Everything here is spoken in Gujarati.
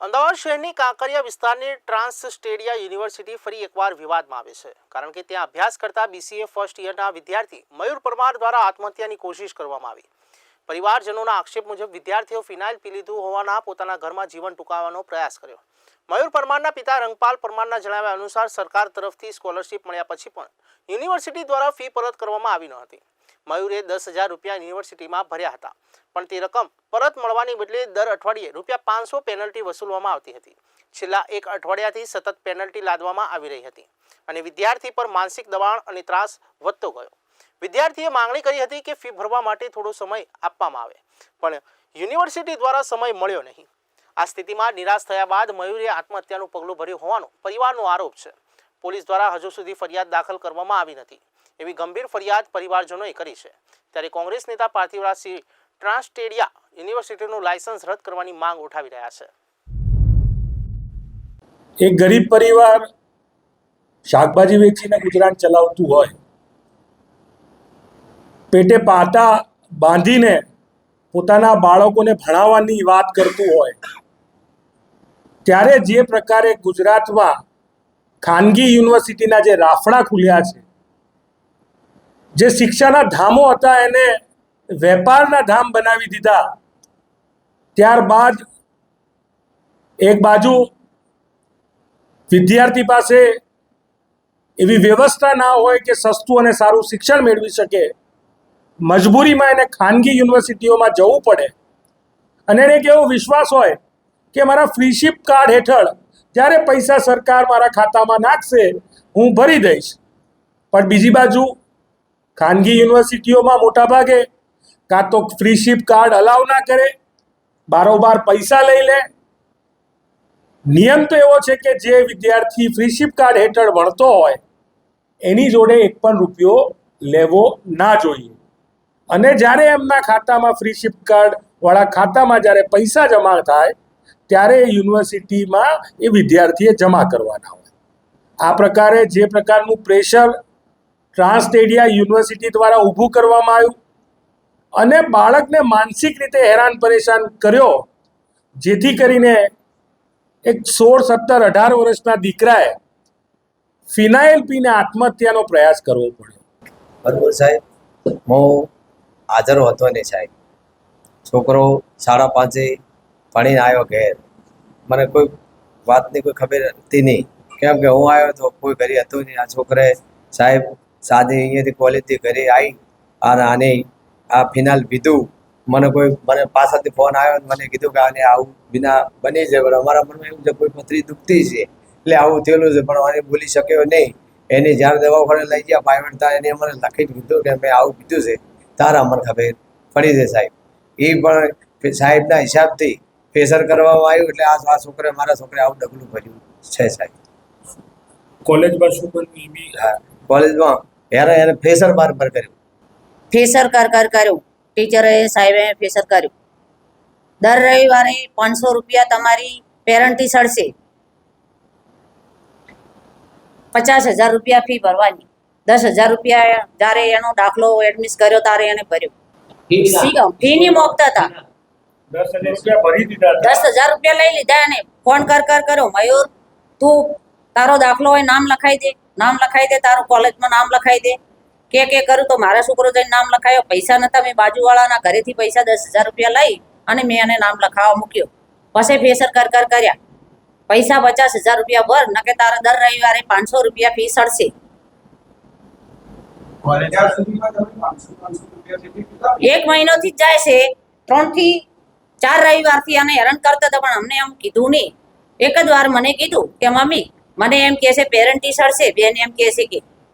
અમદાવાદ શહેરની કાંકરિયા વિસ્તારની ટ્રાન્સ સ્ટેડિયા યુનિવર્સિટી ફરી એકવાર વિવાદમાં આવે છે, કારણ કે ત્યાં અભ્યાસ કરતા બીસીએ ફર્સ્ટ યરના વિદ્યાર્થી મયુર પરમાર દ્વારા આત્મહત્યાની કોશિશ કરવામાં આવી. પરિવારજનોના આક્ષેપ મુજબ વિદ્યાર્થીઓ ફિનાઇલ પી લીધું હોવાના પોતાના ઘરમાં જીવન ટૂંકાવવાનો પ્રયાસ કર્યો. મયુર પરમારના પિતા રંગપાલ પરમારના જણાવ્યા અનુસાર સરકાર તરફથી સ્કોલરશિપ મળ્યા પછી પણ યુનિવર્સિટી દ્વારા ફી પરત કરવામાં આવી ન હતી. મયુરે દસ હજાર રૂપિયા યુનિવર્સિટીમાં ભર્યા હતા. પણ તે રકમ પરત મળવાની બદલે દર અઠવાડિયે રૂપિયા પાંચસો પેનલ્ટી વસૂલવામાં આવતી હતી. છેલ્લા એક અઠવાડિયાથી સતત પેનલ્ટી લાદવામાં આવી રહી હતી અને વિદ્યાર્થી પર માનસિક દબાણ અને ત્રાસ વધતો ગયો. વિદ્યાર્થીએ માંગણી કરી હતી કે ફી ભરવા માટે થોડો સમય આપવામાં આવે, પણ યુનિવર્સિટી દ્વારા સમય મળ્યો નહીં. આ સ્થિતિમાં નિરાશ થયા બાદ મયુરે આત્મહત્યાનું પગલું ભર્યું હોવાનો પરિવારનો આરોપ છે. પોલીસ દ્વારા હજુ સુધી ફરિયાદ દાખલ કરવામાં આવી નથી. એવી ગંભીર ફરિયાદ પરિવારજનોએ કરી છે. ત્યારે કોંગ્રેસ નેતા પાર્થિવરાજસિંહ ટ્રાન્સટેડિયા યુનિવર્સિટીનું લાયસન્સ રદ કરવાની માંગ ઉઠાવી રહ્યા છે. એક ગરીબ પરિવાર શાકભાજી વેચીને ગુજરાન ચલાવતું હોય, પેટે પાટા બાંધીને પોતાના બાળકોને ભણાવવાની વાત કરતું હોય, ત્યારે જે પ્રકારે ગુજરાતમાં ખાનગી યુનિવર્સિટીના જે રાફડા ખુલ્યા છે જે શિક્ષાના ધામો હતા એને વેપારના ધામ બનાવી દીધા. ત્યારબાદ એક બાજુ વિદ્યાર્થી પાસે એવી વ્યવસ્થા ના હોય કે સસ્તું અને સારું શિક્ષણ મેળવી શકે, મજબૂરીમાં એને ખાનગી યુનિવર્સિટીઓમાં જવું પડે. અને એને એક એવો વિશ્વાસ હોય કે મારા ફ્રીશિપ કાર્ડ હેઠળ ત્યારે પૈસા સરકાર મારા ખાતામાં નાખશે, હું ભરી દઈશ. પણ બીજી બાજુ ખાનગી યુનિવર્સિટીઓમાં મોટાભાગે કાં તો ફ્રીશિપ કાર્ડ અલાવ ના કરે, બારોબાર પૈસા લઈ લે. નિયમ તો એવો છે કે જે વિદ્યાર્થી ફ્રીશિપ કાર્ડ હેઠળ ભણતો હોય, એની જોડે એક પણ રૂપિયો લેવો ના જોઈએ. અને જ્યારે એમના ખાતામાં ફ્રીશિપ કાર્ડ વાળા ખાતામાં જ્યારે પૈસા જમા થાય, ત્યારે યુનિવર્સિટીમાં એ વિદ્યાર્થીએ જમા કરવાના હોય. આ પ્રકારે જે પ્રકારનું પ્રેશર ટ્રાન્સટેડિયા યુનિવર્સિટી દ્વારા ઊભું કરવામાં આવ્યું. અને બાળકને માનસિક રીતે હેરાન પરેશાન કર્યો, જેથી કરીને એક સોળ, સત્તર, અઢાર વર્ષના દીકરાએ ફિનાઇલ પીને આત્મહત્યાનો પ્રયાસ કરવો પડ્યો. બરોબર સાહેબ, હું હાજર હતો નહીં સાહેબ. છોકરો સાડા પાંચે ભણીને આવ્યો ઘેર. મને કોઈ વાતની કોઈ ખબર હતી નહીં. કેમ કે હું આવ્યો તો કોઈ ઘરે હતું નહીં. આ છોકરાએ સાહેબ સાદી અહીંયાથી કોલેજથી ઘરે આવી અને આને આ ફિનાલ પીધું મને કોઈ મને પાછળથી ફોન આવ્યો ને મને કીધું કે આને આવું વિના બની જાય પણ અમારા મનમાં એવું છે કોઈ પથરી દુખતી છે. એટલે આવું થયેલું છે પણ આને બોલી શક્યો નહીં. એને જ્યારે દવાખાને લઈ ગયા પ્રાઇવેટ ત્યાં એને મને લખી કીધું કે મેં આવું કીધું છે. તારા મને ખબર. પડી છે સાહેબ. એ પણ સાહેબના હિસાબથી પ્રેશર કરવામાં આવ્યું એટલે આ આ છોકરે મારા છોકરે આવું ડગલું ભર્યું છે સાહેબ. કોલેજમાં શું બન્યું એ બી હા. કોલેજમાં યારે એને ફેસર બાર પર કર્યું. ફેસર કર કર કર્યું. ટીચરે સાહેબે ફેસર કર્યું. દર રવિવારે પાંચસો રૂપિયા તમારી પેરન્ટથી સડશે. પચાસ હજાર રૂપિયા ફી ભરવાની. દસ હજાર રૂપિયા જ્યારે એનો દાખલો એડમિટ કર્યો ત્યારે એને ભર્યો. ફી ની. મોકતા હતા. દસ હજાર રૂપિયા હતા. દસ હજાર રૂપિયા લઈ લીધા એને. ફોન કર કર કર્યો મયુર તું તારો દાખલો હોય નામ લખાઈ દે. નામ લખાઈ દે તારું કોલેજમાં નામ લખાઈ દે. કે કે કરું તો મારા છોકરો જઈને નામ લખાયો. પૈસા નતા મેં બાજુવાળાના ઘરેથી પૈસા દસ હજાર રૂપિયા લઈ અને મેં એને નામ લખાવવા મૂક્યો. પછી ફેસર કર કર કર્યા. પૈસા પચાસ હજાર રૂપિયા ભર નકે તારા દર રવિવારે પાંચસો રૂપિયા ફી સડશે. એક મહિનો થી જાય છે. ત્રણથી ચાર રવિવારથી આને હેરાન કરતા હતા પણ અમને એમ કીધું નહીં. એક જ વાર મને કીધું કે મમ્મી મને એમ કહે છે પેરેન્ટી છે. બેન એમ કહે છે કે